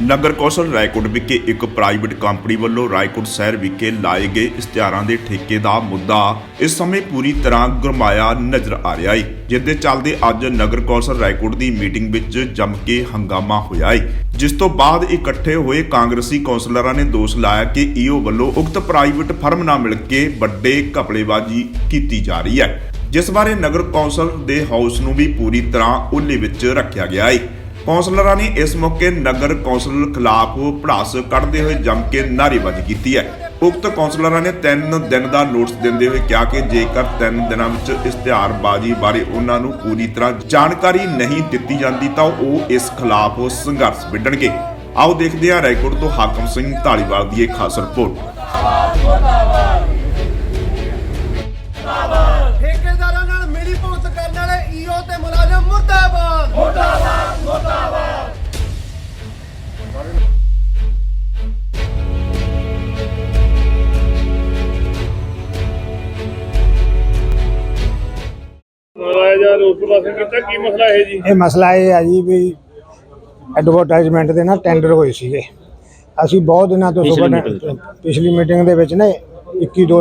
ਨਗਰ council Raikot ਵਿਖੇ ਇੱਕ private company ਵੱਲੋਂ ਰਾਏਕੋਟ ਸ਼ਹਿਰ ਵਿਖੇ ਲਾਏ ਗਏ ਇਸ਼ਤਿਹਾਰਾਂ ਦੇ ਠੇਕੇ ਦਾ ਮੁੱਦਾ ਇਸ ਸਮੇਂ ਪੂਰੀ ਤਰ੍ਹਾਂ ਗਰਮਾਇਆ ਨਜ਼ਰ ਆ ਰਿਹਾ ਹੈ ਜਿਸ ਦੇ ਚੱਲਦੇ ਅੱਜ ਨਗਰ ਕੌਂਸਲ ਰਾਏਕੋਟ ਦੀ ਮੀਟਿੰਗ ਵਿੱਚ ਜੰਮ ਕੇ ਹੰਗਾਮਾ ਹੋਇਆ ਹੈ ਜਿਸ ਤੋਂ ਬਾਅਦ ਇਕੱਠੇ ਹੋਏ ਕਾਂਗਰਸੀ ਕੌਂਸਲਰਾਂ ਨੇ ਦੋਸ਼ ਲਾਇਆ ਕਿ ਈਓ ਵੱਲੋਂ ਉਕਤ ਪ੍ਰਾਈਵੇਟ ਫਰਮ ਨਾਲ ਮਿਲ ਕੇ ਵੱਡੇ ਘਪਲੇਬਾਜ਼ੀ ਕੀਤੀ ਜਾ ਰਹੀ ਹੈ। ਜਿਸ ਬਾਰੇ ਨਗਰ ਕੌਂਸਲ ਦੇ ਹਾਊਸ ਨੂੰ ਵੀ ਪੂਰੀ ਤਰ੍ਹਾਂ ਉੱਲੇ ਵਿੱਚ ਰੱਖਿਆ ਗਿਆ ਹੈ ਕੌਂਸਲਰਾਂ ਨੇ ਇਸ ਮੌਕੇ ਨਗਰ ਕੌਂਸਲ ਖਿਲਾਫ ਭੜਾਸ ਕੱਢਦੇ ਹੋਏ ਜੰਮ ਕੇ ਨਾਅਰੇਬਾਜ਼ੀ ਕੀਤੀ ਹੈ। ਉਕਤ ਕੌਂਸਲਰਾਂ ਨੇ 3 ਦਿਨ ਦਾ ਨੋਟਿਸ ਦਿੰਦੇ ਹੋਏ ਕਿਹਾ ਕਿ ਜੇਕਰ 3 ਦਿਨਾਂ ਵਿੱਚ ਇਸ਼ਤਿਹਾਰਬਾਜ਼ੀ ਬਾਰੇ ਉਹਨਾਂ ਨੂੰ ਪੂਰੀ ਤਰ੍ਹਾਂ ਜਾਣਕਾਰੀ ਨਹੀਂ ਦਿੱਤੀ ਜਾਂਦੀ ਤਾਂ ਉਹ ਇਸ ਖਿਲਾਫ ਸੰਘਰਸ਼ ਵਿੱਢਣਗੇ। ਆਓ ਦੇਖਦੇ ਹਾਂ ਰਾਏਕੋਟ ਤੋਂ ਹਾਕਮ ਸਿੰਘ ਢਾਲੀਵਾਲ ਦੀ ਇਹ ਖਾਸ ਰਿਪੋਰਟ। ਜਾਂ ਰੋਸ ਪ੍ਰਦਰਸ਼ਨ ਕੀਤਾ ਕੀ ਮਸਲਾ ਹੈ ਜੀ? ਇਹ ਮਸਲਾ ਇਹ ਹੈ ਜੀ ਵੀ ਐਡਵਰਟਾਈਜ਼ਮੈਂਟ ਦੇ ਨਾ ਟੈਂਡਰ ਹੋਏ ਸੀਗੇ। ਅਸੀਂ ਬਹੁਤ ਦਿਨਾਂ ਤੋਂ ਸੁਬਹ ਪਿਛਲੀ ਮੀਟਿੰਗ ਦੇ ਵਿੱਚ ਨਾ 21 2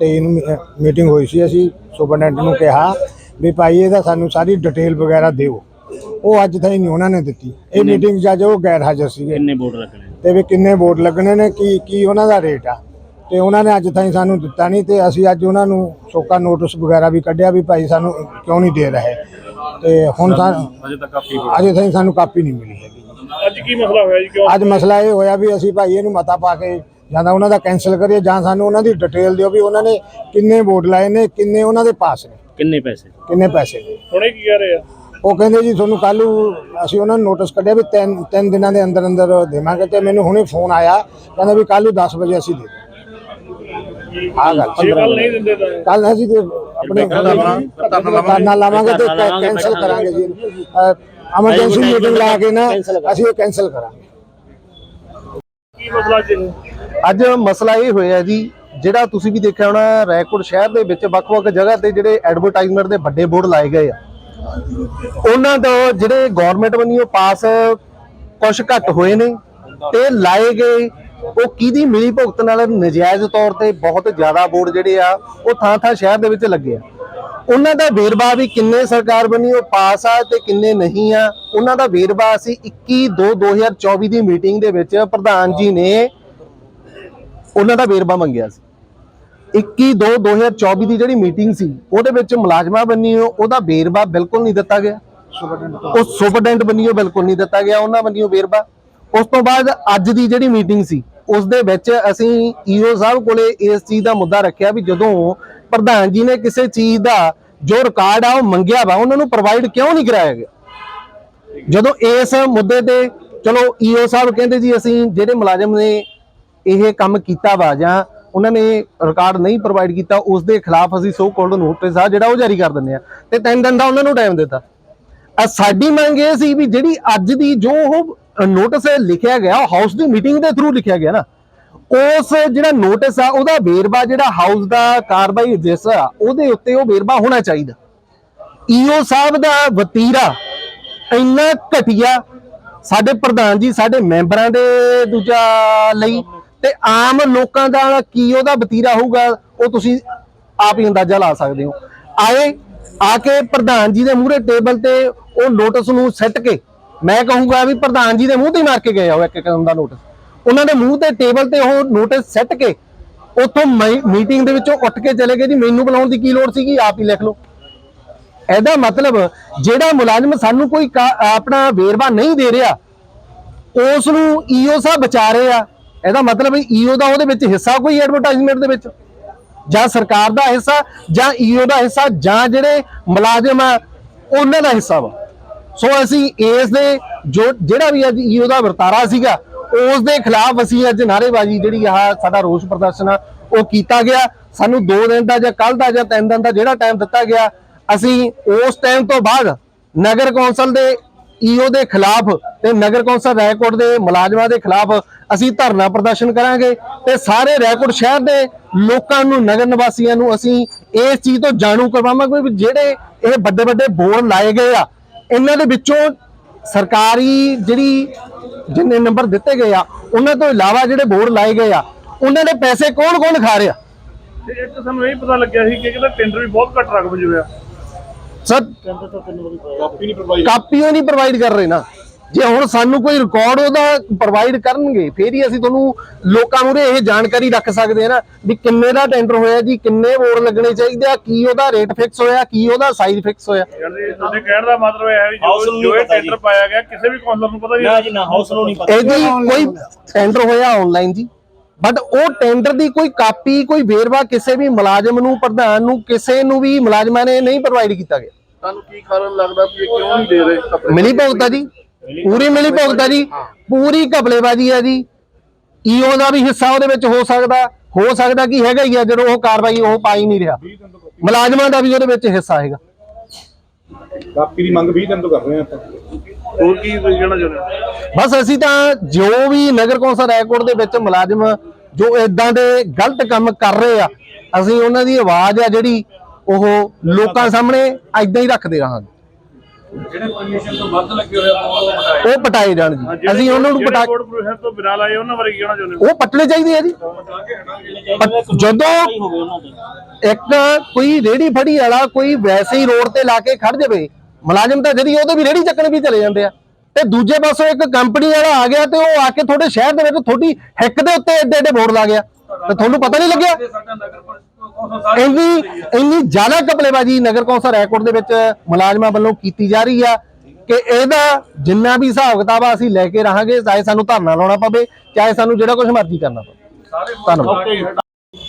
23 ਨੂੰ ਮੀਟਿੰਗ ਹੋਈ ਸੀ। ਅਸੀਂ ਸੁਪਰਡੈਂਟ ਨੂੰ ਕਿਹਾ ਵੀ ਭਾਈ ਇਹਦਾ ਸਾਨੂੰ ਸਾਰੀ ਡਿਟੇਲ ਵਗੈਰਾ ਦਿਓ। ਉਹ ਅੱਜ ਤਾਈਂ ਨਹੀਂ ਉਹਨਾਂ ਨੇ ਦਿੱਤੀ। ਇਹ ਮੀਟਿੰਗ ਜੱਜ ਉਹ ਗੈਰ ਹਾਜ਼ਰ ਸੀਗੇ। ਕਿੰਨੇ ਬੋਰਡ ਰੱਖਣੇ? ਤੇ ਵੀ ਕਿੰਨੇ ਵੋਟ ਲੱਗਣੇ ਨੇ? ਕੀ ਕੀ ਉਹਨਾਂ ਦਾ ਰੇਟ ਆ? ਤੇ ਉਹਨਾਂ ਨੇ ਅੱਜ ਤਾਈਂ ਸਾਨੂੰ ਦਿੱਤਾ ਨਹੀਂ ਤੇ ਅਸੀਂ ਅੱਜ ਉਹਨਾਂ ਨੂੰ ਸੋਕਾ ਨੋਟਿਸ ਵਗੈਰਾ ਵੀ ਕੱਢਿਆ ਵੀ ਭਾਈ ਸਾਨੂੰ ਕਿਉਂ ਨਹੀਂ ਦੇ ਰਹੇ। ਤੇ ਹੁਣ ਸਾਨੂੰ ਅਜੇ ਤੱਕ ਅਜੇ ਤਾਈਂ ਸਾਨੂੰ ਕਾਪੀ ਨਹੀਂ ਮਿਲੀ ਹੈਗੀ। ਅੱਜ ਕੀ ਮਸਲਾ ਹੋਇਆ ਜੀ? ਕਿਉਂ ਅੱਜ ਮਸਲਾ ਇਹ ਹੋਇਆ ਵੀ ਅਸੀਂ ਭਾਈ ਇਹਨੂੰ ਮਤਾ ਪਾ ਕੇ ਜਾਂ ਤਾਂ ਉਹਨਾਂ ਦਾ ਕੈਨਸਲ ਕਰੀਏ ਜਾਂ ਸਾਨੂੰ ਉਹਨਾਂ ਦੀ ਡਿਟੇਲ ਦਿਓ ਵੀ ਉਹਨਾਂ ਨੇ ਕਿੰਨੇ ਵੋਟ ਲਾਏ ਨੇ ਕਿੰਨੇ ਉਹਨਾਂ ਦੇ ਪਾਸ ਨੇ। ਕਿੰਨੇ ਪੈਸੇ? ਕਿੰਨੇ ਪੈਸੇ ਨੇ। ਹੁਣੇ ਕੀ ਕਹਿ ਰਹੇ ਆ? ਉਹ ਕਹਿੰਦੇ ਜੀ ਤੁਹਾਨੂੰ ਕੱਲ ਅਸੀਂ ਉਹਨਾਂ ਨੂੰ ਨੋਟਿਸ ਕੱਢਿਆ ਵੀ ਤਿੰਨ ਤਿੰਨ ਦਿਨਾਂ ਦੇ ਅੰਦਰ ਅੰਦਰ ਦੇਵਾਂਗੇ ਤੇ ਮੈਨੂੰ ਹੁਣੇ ਫੋਨ ਆਇਆ। ਕਹਿੰਦਾ ਵੀ ਕੱਲ ਨੂੰ 10 ਵਜੇ ਅਸੀਂ ਦੇ ਆ ਗੱਲ ਜੇ ਕੱਲ ਨਹੀਂ ਦਿੰਦੇ ਤਾਂ ਕੱਲ ਅਸੀਂ ਤੇ ਆਪਣੇ ਧਰਨਾ ਲਾਵਾਂਗੇ। ਤੇ ਕੈਨਸਲ ਕਰਾਂਗੇ ਜੀ। ਐਮਰਜੈਂਸੀ ਮੀਟਿੰਗ ਲਾ ਕੇ ਨਾ ਅਸੀਂ ਇਹ ਕੈਨਸਲ ਕਰਾਂਗੇ। ਕੀ ਮਸਲਾ ਜੀ? ਅੱਜ ਮਸਲਾ ਇਹ ਹੋਇਆ ਜੀ ਜਿਹੜਾ ਤੁਸੀਂ ਵੀ ਦੇਖਿਆ ਹੋਣਾ ਰੈਕੋਰਡ ਸ਼ਹਿਰ ਦੇ ਵਿੱਚ ਵੱਖ-ਵੱਖ ਜਗ੍ਹਾ ਤੇ ਜਿਹੜੇ ਐਡਵਰਟਾਈਜ਼ਮੈਂਟ ਦੇ ਵੱਡੇ ਬੋਰਡ ਲਾਏ ਗਏ ਆ। ਉਹਨਾਂ ਤੋਂ ਜਿਹੜੇ ਗਵਰਨਮੈਂਟ ਵੱਲੋਂ ਪਾਸ ਕੁਝ ਘੱਟ ਹੋਏ ਨੇ ਤੇ ਲਾਏ ਗਏ ਉਹ ਕਿਹਦੀ ਮਿਲੀ ਭੁਗਤ ਨਾਲ ਨਜਾਇਜ਼ ਤੌਰ ਤੇ ਬਹੁਤ ਜ਼ਿਆਦਾ ਬੋਰਡ ਜਿਹੜੇ ਆ, ਉਹ ਥਾਂ-ਥਾਂ ਸ਼ਹਿਰ ਦੇ ਵਿੱਚ ਲੱਗੇ ਆ। ਉਹਨਾਂ ਦਾ ਵੇਰਵਾ ਵੀ ਕਿੰਨੇ ਸਰਕਾਰ ਬਣੀ, ਉਹ ਪਾਸ ਆ ਤੇ ਕਿੰਨੇ ਨਹੀਂ ਆ, ਉਹਨਾਂ ਦਾ ਵੇਰਵਾ ਅਸੀਂ 21 2 2024 ਦੀ ਮੀਟਿੰਗ ਦੇ ਵਿੱਚ ਪ੍ਰਧਾਨ ਜੀ ਨੇ ਉਹਨਾਂ ਦਾ ਵੇਰਵਾ ਮੰਗਿਆ ਸੀ। 21 2 2024 ਦੀ ਜਿਹੜੀ ਮੀਟਿੰਗ ਸੀ, ਉਹਦੇ ਵਿੱਚ ਮੁਲਾਜ਼ਮਾਂ ਬੰਨੀ ਉਹਦਾ ਵੇਰਵਾ ਬਿਲਕੁਲ ਨਹੀਂ ਦਿੱਤਾ ਗਿਆ। ਉਹ ਸੁਪਰਡੈਂਟ ਬੰਨੀਓ ਬਿਲਕੁਲ ਨਹੀਂ ਦਿੱਤਾ ਗਿਆ, ਉਹਨਾਂ ਬੰਨੀਓ ਵੇਰਵਾ। ਉਸ ਤੋਂ ਬਾਅਦ ਅੱਜ ਦੀ ਜਿਹੜੀ ਮੀਟਿੰਗ ਸੀ ਉਸ ਦੇ ਵਿੱਚ ਅਸੀਂ ਈਓ ਸਾਹਿਬ ਕੋਲੇ ਇਸ ਚੀਜ਼ ਦਾ ਮੁੱਦਾ ਰੱਖਿਆ ਵੀ ਜਦੋਂ ਪ੍ਰਧਾਨ ਜੀ ਨੇ ਕਿਸੇ ਚੀਜ਼ ਦਾ ਜੋ ਰਿਕਾਰਡ ਆ ਉਹ ਮੰਗਿਆ ਵਾ, ਉਹਨਾਂ ਨੂੰ ਪ੍ਰੋਵਾਈਡ ਕਿਉਂ ਨਹੀਂ ਕਰਾਇਆ ਗਿਆ? ਜਦੋਂ ਇਸ ਮੁੱਦੇ ਤੇ ਚਲੋ ਈਓ ਸਾਹਿਬ ਕਹਿੰਦੇ ਜੀ ਅਸੀਂ ਜਿਹੜੇ ਮੁਲਾਜ਼ਮ ਨੇ ਇਹ ਕੰਮ ਕੀਤਾ ਵਾ ਜਾਂ ਉਹਨਾਂ ਨੇ ਰਿਕਾਰਡ ਨਹੀਂ ਪ੍ਰੋਵਾਈਡ ਕੀਤਾ, ਉਸ ਦੇ ਖਿਲਾਫ ਅਸੀਂ ਸੋ ਕੋਲਡ ਨੋਟਿਸ ਆ ਜਿਹੜਾ ਉਹ ਜਾਰੀ ਕਰ ਦਿੰਦੇ ਆ। ਤੇ ਤਿੰਨ ਦਿਨ ਦਾ ਉਹਨਾਂ ਨੂੰ ਟਾਈਮ ਦਿੱਤਾ। ਸਾਡੀ ਮੰਗ ਇਹ ਸੀ ਵੀ ਜਿਹੜੀ ਅੱਜ ਦੀ ਜੋ ਉਹ ਨੋਟਿਸ ਲਿਖਿਆ ਗਿਆ ਹਾਊਸ ਦੀ ਮੀਟਿੰਗ ਦੇ ਥਰੂ ਲਿਖਿਆ ਗਿਆ ਨਾ। ਉਸ ਜਿਹੜਾ ਨੋਟਿਸ ਆ, ਉਹਦਾ ਵੇਰਵਾ ਜਿਹੜਾ ਹਾਊਸ ਦਾ ਕਾਰਵਾਈ ਜਿਸ ਆ, ਉਹਦੇ ਉੱਤੇ ਉਹ ਵੇਰਵਾ ਹੋਣਾ ਚਾਹੀਦਾ। ਈਓ ਸਾਹਿਬ ਦਾ ਵਤੀਰਾ ਇੰਨਾ ਘਟੀਆ ਸਾਡੇ ਪ੍ਰਧਾਨ ਜੀ, ਸਾਡੇ ਮੈਂਬਰਾਂ ਦੇ ਦੂਜਾ ਲਈ, ਤੇ ਆਮ ਲੋਕਾਂ ਦਾ ਕੀ ਉਹਦਾ ਵਤੀਰਾ ਹੋਊਗਾ, ਉਹ ਤੁਸੀਂ ਆਪ ਹੀ ਅੰਦਾਜ਼ਾ ਲਾ ਸਕਦੇ ਹੋ। ਆਏ, ਆ ਕੇ ਪ੍ਰਧਾਨ ਜੀ ਦੇ ਮੂਹਰੇ ਟੇਬਲ ਤੇ ਉਹ ਨੋਟਿਸ ਨੂੰ ਸੈੱਟ ਕੇ ਮੈਂ ਕਹੂੰਗਾ ਵੀ ਪ੍ਰਧਾਨ ਜੀ ਦੇ ਮੂੰਹ ਤੇ ਮਾਰ ਕੇ ਗਏ ਆ ਇੱਕ ਕਿਸਮ ਦਾ ਨੋਟਿਸ ਉਹਨਾਂ ਦੇ ਮੂੰਹ ਤੇ ਟੇਬਲ ਤੇ ਉਹ ਨੋਟਿਸ ਸੈੱਟ ਕੇ ਉੱਥੋਂ ਮੀਟਿੰਗ ਦੇ ਵਿੱਚੋਂ ਉੱਠ ਕੇ ਚਲੇ ਗਏ ਜੀ, ਮੈਨੂੰ ਬੁਲਾਉਣ ਦੀ ਕੀ ਲੋੜ ਸੀਗੀ? ਆਪ ਹੀ ਲਿਖ ਲਓ। ਇਹਦਾ ਮਤਲਬ ਜਿਹੜਾ ਮੁਲਾਜ਼ਮ ਸਾਨੂੰ ਕੋਈ ਕਾ- ਆਪਣਾ ਵੇਰਵਾ ਨਹੀਂ ਦੇ ਰਿਹਾ, ਉਸ ਨੂੰ ਈਓ ਸਾਹਿਬ ਬਚਾ ਰਹੇ ਆ। ਇਹਦਾ ਮਤਲਬ ਈਓ ਦਾ ਉਹਦੇ ਵਿੱਚ ਹਿੱਸਾ ਕੋਈ ਐਡਵਰਟਾਈਜ਼ਮੈਂਟ ਦੇ ਵਿੱਚ? ਜਾਂ ਸਰਕਾਰ ਦਾ ਹਿੱਸਾ ਜਾਂ ਈਓ ਦਾ ਹਿੱਸਾ ਜਾਂ ਜਿਹੜੇ ਮੁਲਾਜ਼ਮ ਆ, ਉਹਨਾਂ ਦਾ ਹਿੱਸਾ ਵਾ? ਸੋ ਅਸੀਂ ਇਸ ਦੇ ਜੋ ਜਿਹੜਾ ਵੀ ਅੱਜ ਈਓ ਦਾ ਵਰਤਾਰਾ ਸੀਗਾ, ਉਸ ਦੇ ਖਿਲਾਫ ਅਸੀਂ ਅੱਜ ਨਾਅਰੇਬਾਜ਼ੀ ਜਿਹੜੀ ਆ, ਸਾਡਾ ਰੋਸ ਪ੍ਰਦਰਸ਼ਨ ਆ, ਉਹ ਕੀਤਾ ਗਿਆ। ਸਾਨੂੰ 2 ਦਿਨ ਦਾ ਜਾਂ ਕੱਲ ਦਾ ਜਾਂ 3 ਦਿਨ ਦਾ ਜਿਹੜਾ ਟਾਈਮ ਦਿੱਤਾ ਗਿਆ, ਅਸੀਂ ਉਸ ਟਾਈਮ ਤੋਂ ਬਾਅਦ ਨਗਰ ਕੌਂਸਲ ਦੇ ਈਓ ਦੇ ਖਿਲਾਫ ਤੇ ਨਗਰ ਕੌਂਸਲ ਰੈਕੋਰਡ ਦੇ ਮੁਲਾਜ਼ਮਾਂ ਦੇ ਖਿਲਾਫ ਅਸੀਂ ਧਰਨਾ ਪ੍ਰਦਰਸ਼ਨ ਕਰਾਂਗੇ ਤੇ ਸਾਰੇ ਰੈਕੋਰਡ ਸ਼ਹਿਰ ਦੇ ਲੋਕਾਂ ਨੂੰ, ਨਗਰ ਨਿਵਾਸੀਆਂ ਨੂੰ ਅਸੀਂ ਇਸ ਚੀਜ਼ ਤੋਂ ਜਾਣੂ ਕਰਵਾਵਾਂਗੇ ਵੀ ਜਿਹੜੇ ਇਹ ਵੱਡੇ ਵੱਡੇ ਬੋਰਡ ਲਾਏ ਗਏ ਆ ਇਹਨਾਂ ਦੇ ਵਿੱਚੋਂ ਸਰਕਾਰੀ ਜਿਹੜੀ ਜਿੰਨੇ ਨੰਬਰ ਦਿੱਤੇ ਗਏ ਆ ਉਹਨਾਂ ਤੋਂ ਇਲਾਵਾ ਜਿਹੜੇ ਬੋਰਡ ਲਾਏ ਗਏ ਆ ਉਹਨਾਂ ਦੇ ਪੈਸੇ ਕੌਣ-ਕੌਣ ਖਾ ਰਿਹਾ? ਤੇ ਇੱਕ ਸਾਨੂੰ ਇਹ ਪਤਾ ਲੱਗਿਆ ਸੀ ਕਿ ਇਹਦਾ ਟੈਂਡਰ ਵੀ ਬਹੁਤ ਘੱਟ ਰਕਮ 'ਚ ਹੋਇਆ ਸਰ ਕਾਪੀਆਂ ਨਹੀਂ ਪ੍ਰੋਵਾਈਡ ਕਰ ਰਹੇ ਨਾ। ਜੇ ਹੁਣ ਸਾਨੂੰ ਕੋਈ ਰਿਕਾਰਡ ਉਹਦਾ ਪ੍ਰੋਵਾਈਡ ਕਰਨਗੇ ਫੇਰ ਹੀ ਅਸੀਂ ਤੁਹਾਨੂੰ ਲੋਕਾਂ ਨੂੰ ਇਹ ਜਾਣਕਾਰੀ ਰੱਖ ਸਕਦੇ ਆ ਨਾ ਵੀ ਕਿੰਨੇ ਦਾ ਟੈਂਡਰ ਹੋਇਆ ਜੀ ਕਿੰਨੇ ਬੋਰਡ ਲੱਗਣੇ ਚਾਹੀਦੇ ਆ ਕੀ ਉਹਦਾ ਰੇਟ ਫਿਕਸ ਹੋਇਆ ਕੀ ਉਹਦਾ ਸਾਈਜ਼ ਫਿਕਸ ਹੋਇਆ। ਤੁਹਾਡੇ ਕਹਿਣ ਦਾ ਮਤਲਬ ਇਹ ਹੈ ਵੀ ਜੋ ਨੂੰ ਇਹ। ਟੈਂਡਰ ਪਾਇਆ ਗਿਆ ਕਿਸੇ ਵੀ ਕੌਂਸਲਰ ਨੂੰ ਪਤਾ ਨਾ ਨਹੀਂ ਜੀ ਨਾ ਹਾਊਸ ਨੂੰ ਨਹੀਂ ਪਤਾ। ਇਹਦੀ ਕੋਈ ਟੈਂਡਰ ਹੋਇਆ ਆਨਲਾਈਨ ਜੀ। ਬਟ ਉਹ ਟੈਂਡਰ ਦੀ ਕੋਈ ਕਾਪੀ ਕੋਈ ਵੇਰਵਾ ਕਿਸੇ ਵੀ ਮੁਲਾਜ਼ਮ ਨੂੰ ਪ੍ਰਧਾਨ ਨੂੰ ਕਿਸੇ ਨੂੰ ਵੀ ਮੁਲਾਜ਼ਮਾਂ ਨੇ ਨਹੀਂ ਪ੍ਰੋਵਾਈਡ ਕੀਤਾ ਗਿਆ। ਤੁਹਾਨੂੰ ਕੀ ਕਾਰਨ ਲੱਗਦਾ ਵੀ ਇਹ ਕਿਉਂ ਨਹੀਂ ਦੇ ਰਹੇ ਕੱਪੜੇ? ਮਿਲੀ ਭੁਗਤਾ ਜੀ। ਪੂਰੀ ਮਿਲੀ ਭੁਗਤਾ ਜੀ ਪੂਰੀ ਘਪਲੇਬਾਜ਼ੀ ਹੈ ਜੀ। ਈਓ ਦਾ ਵੀ ਹਿੱਸਾ ਉਹਦੇ ਵਿੱਚ ਹੋ ਸਕਦਾ। ਹੋ ਸਕਦਾ ਕਿ ਹੈਗਾ ਹੀ ਆ ਜਦੋਂ ਉਹ ਕਾਰਵਾਈ ਉਹ ਪਾਈ ਨਹੀਂ ਰਿਹਾ। ਮੁਲਾਜ਼ਮਾਂ ਦਾ ਵੀ ਉਹਦੇ ਵਿੱਚ ਹਿੱਸਾ ਹੈਗਾ। ਕਾਪੀ ਦੀ ਮੰਗ 20 ਦਿਨ ਤੋਂ ਕਰ ਰਹੇ ਆ ਆਪਾਂ। ਹੋਰ ਕੀ ਕਹਿਣਾ ਚਾਹੁੰਦੇ ਬਸ ਅਸੀਂ ਤਾਂ ਜੋ ਵੀ ਨਗਰ ਕੌਂਸਲ ਰੈਕੋਰਡ ਦੇ ਵਿੱਚ ਮੁਲਾਜ਼ਮ ਜੋ ਇਦਾਂ ਦੇ ਗਲਤ ਕੰਮ ਕਰ ਰਹੇ ਆ ਅਸੀਂ ਉਹਨਾਂ ਦੀ ਆਵਾਜ਼ ਆ ਜਿਹੜੀ ਉਹ ਲੋਕਾਂ ਸਾਹਮਣੇ ਇਦਾਂ ਹੀ ਰੱਖਦੇ ਰਹਾਂਗੇ। ਉਹ ਪਟਾਏ ਜਾਣ ਜੀ। ਅਸੀਂ ਉਹਨਾਂ ਨੂੰ ਪਟਾ ਕੋਡ ਪ੍ਰੋਫੈਸਰ ਤੋਂ ਬਿਨਾਂ ਲਾਏ ਉਹਨਾਂ ਬਾਰੇ ਕੀ ਕਹਿਣਾ ਚਾਹੁੰਦੇ ਹੋ? ਉਹ ਪੱਟਣੇ ਚਾਹੀਦੇ ਆ ਜੀ। ਜਦੋਂ ਇੱਕ ਕੋਈ ਰੇੜੀ ਫੜੀ ਵਾਲਾ ਕੋਈ ਵੈਸੇ ਹੀ ਰੋਡ ਤੇ ਲਾ ਕੇ ਖੜ ਜਾਵੇ ਮੁਲਾਜ਼ਮ ਤਾਂ ਜਿਹੜੀ ਉਹਦੇ ਵੀ ਰੇੜੀ ਚੱਕਣ ਵੀ ਚਲੇ ਜਾਂਦੇ ਆ। ਤੇ ਦੂਜੇ ਪਾਸੋਂ ਇੱਕ ਕੰਪਨੀ ਵਾਲਾ ਆ ਗਿਆ ਤੇ ਉਹ ਆ ਕੇ ਤੁਹਾਡੇ ਸ਼ਹਿਰ ਦੇ ਵਿੱਚ ਤੁਹਾਡੀ ਹਿੱਕ ਦੇ ਉੱਤੇ ਏਡੇ ਏਡੇ ਬੋਰਡ ਲਾ ਗਿਆ। ਤੇ ਤੁਹਾਨੂੰ ਪਤਾ ਨਹੀਂ ਲੱਗਿਆ? ਇੰਨੀ ਇੰਨੀ ਜ਼ਿਆਦਾ ਕਪਲੇਬਾਜ਼ੀ ਨਗਰ ਕੌਂਸਲ ਰੈਕੋਰਡ ਦੇ ਵਿੱਚ ਮੁਲਾਜ਼ਮਾਂ ਵੱਲੋਂ ਕੀਤੀ ਜਾ ਰਹੀ ਆ ਕਿ ਇਹਦਾ ਜਿੰਨਾ ਵੀ ਹਿਸਾਬ ਕਿਤਾਬ ਅਸੀਂ ਲੈ ਕੇ ਰਹਾਂਗੇ ਚਾਹੇ ਸਾਨੂੰ ਧਰਨਾ ਲਾਉਣਾ ਪਵੇ ਚਾਹੇ ਸਾਨੂੰ ਜਿਹੜਾ ਕੁਝ ਮਰਜ਼ੀ ਕਰਨਾ ਪਵੇ। ਧੰਨਵਾਦ।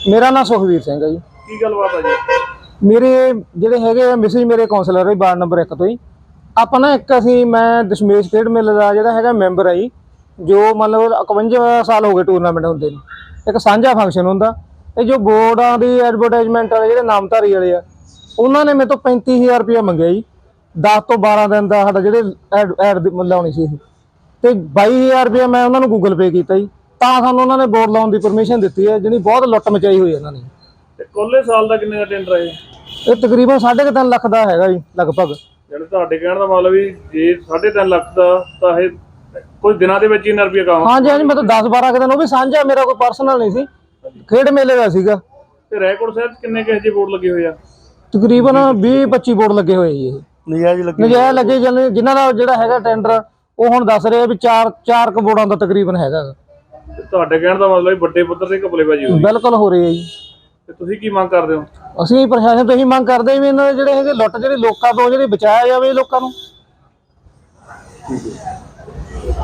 ਮੇਰਾ ਨਾਮ ਸੁਖਵੀਰ ਸਿੰਘ ਹੈ ਜੀ। ਕੀ ਗੱਲਬਾਤ ਹੈ ਜੀ? ਮੇਰੇ ਜਿਹੜੇ ਹੈਗੇ ਆ ਮੈਸੇਜ ਮੇਰੇ ਕਾਉਂਸਲਰ ਹੈ ਵਾਰਡ ਨੰਬਰ 1 ਤੋਂ ਹੀ ਆਪਾਂ ਨਾ ਇੱਕ ਅਸੀਂ ਮੈਂ ਦਸ਼ਮੇਸ਼ ਖੇਡ ਮੇਲੇ ਦਾ ਜਿਹੜਾ ਹੈਗਾ ਮੈਂਬਰ ਹੈ ਜੀ ਜੋ ਮਤਲਬ 51 ਸਾਲ ਹੋ ਗਏ ਟੂਰਨਾਮੈਂਟ ਹੁੰਦੇ ਨੂੰ। ਇੱਕ ਸਾਂਝਾ ਫੰਕਸ਼ਨ ਹੁੰਦਾ। ਇਹ ਜੋ ਬੋਰਡਾਂ ਦੀ ਐਡਵਰਟਾਈਜ਼ਮੈਂਟ ਵਾਲੇ ਜਿਹੜੇ ਨਾਮਧਾਰੀ ਵਾਲੇ ਆ ਉਹਨਾਂ ਨੇ ਮੇਰੇ ਤੋਂ 35000 ਰੁਪਏ ਮੰਗਿਆ ਜੀ। 10 ਤੋਂ 12 ਦਿਨ ਦਾ ਸਾਡਾ ਜਿਹੜੇ ਐਡ ਲਾਉਣੀ ਸੀ ਇਹ। ਤੇ 22000 ਰੁਪਏ ਮੈਂ ਉਹਨਾਂ ਨੂੰ ਗੂਗਲ ਪੇ ਕੀਤਾ ਜੀ। ਤਾਂ ਸਾਨੂੰ ਉਹਨਾਂ ਨੇ ਬੋਰਡ ਲਾਉਣ ਦੀ ਪਰਮਿਸ਼ਨ ਦਿੱਤੀ ਹੈ ਜਿਹੜੀ ਬਹੁਤ ਲੁੱਟ ਮਚਾਈ ਹੋਈ ਇਹਨਾਂ ਨੇ। ਤੇ ਕੋਲੇ ਸਾਲ ਦਾ ਕਿੰਨੇ ਦਾ ਟੈਂਡਰ ਹੈ ਇਹ? ਤਕਰੀਬਨ 3.5 ਲੱਖ ਦਾ ਹੈਗਾ ਜੀ ਲਗਭਗ। ਯਾਨੀ ਤੁਹਾਡੇ ਕਹਿਣ ਦਾ ਮਤਲਬ ਵੀ ਜੇ 3.5 ਲੱਖ ਦਾ ਤਾਂ ਇਹ ਕੁਝ ਦਿਨਾਂ ਦੇ ਵਿੱਚ ਹੀ ਇੰਨਾ ਰੁਪਏ ਕਾਮ ਹਾਂਜੀ ਹਾਂਜੀ ਮਤਲਬ 10 12 ਦਿਨ ਉਹ ਵੀ ਸਾਂਝਾ ਮੇਰਾ ਕੋਈ ਪਰਸਨਲ ਨਹੀਂ ਸੀ। ਖੇਡ ਮੇਲੇ ਦਾ ਸੀਗਾ। ਤੇ ਰੈਕੋਰਡ ਸਾਹਿਬ 'ਚ ਕਿੰਨੇ ਕਿਹੋ ਜਿਹੇ ਬੋਰਡ ਲੱਗੇ ਹੋਏ ਆ? ਤਕਰੀਬਨ 20 25 ਬੋਰਡ ਲੱਗੇ ਹੋਏ ਜੀ ਇਹ। ਨਜਾਇਜ਼ ਲੱਗੇ ਨਜਾਇਜ਼ ਲੱਗੇ ਜਾਂਦੇ ਜਿਨ੍ਹਾਂ ਦਾ ਜਿਹੜਾ ਹੈਗਾ ਟੈਂਡਰ ਉਹ ਹੁਣ ਦੱਸ ਰਹੇ ਆ ਵੀ ਚਾਰ ਚਾਰ ਕੁ ਬੋਰਡਾਂ ਦਾ ਤਕਰੀਬਨ ਹੈਗਾ। ਗਾ। ਤੇ ਤੁਹਾਡੇ ਕਹਿਣ ਦਾ ਮਤਲਬ ਵੀ ਵੱਡੇ ਪੱਧਰ ਤੇ ਘਪਲੇਬਾਜ਼ੀ ਹੋਈ ਬਿਲਕੁਲ ਹੋ ਰਹੀ ਹੈ ਜੀ। ਤੇ ਤੁਸੀਂ ਕੀ ਮੰਗ ਕਰਦੇ ਹੋ? ਅਸੀਂ ਪ੍ਰਸ਼ਾਸਨ ਤੋਂ ਇਹੀ ਮੰਗ ਕਰਦੇ ਹਾਂ ਵੀ ਇਹਨਾਂ ਦੇ ਜਿਹੜੇ ਹੈਗੇ ਲੁੱਟ ਜਿਹੜੇ ਲੋਕਾਂ ਤੋਂ ਜਿਹੜੀ ਬਚਾਇਆ ਜਾਵੇ ਲੋਕਾਂ ਨੂੰ।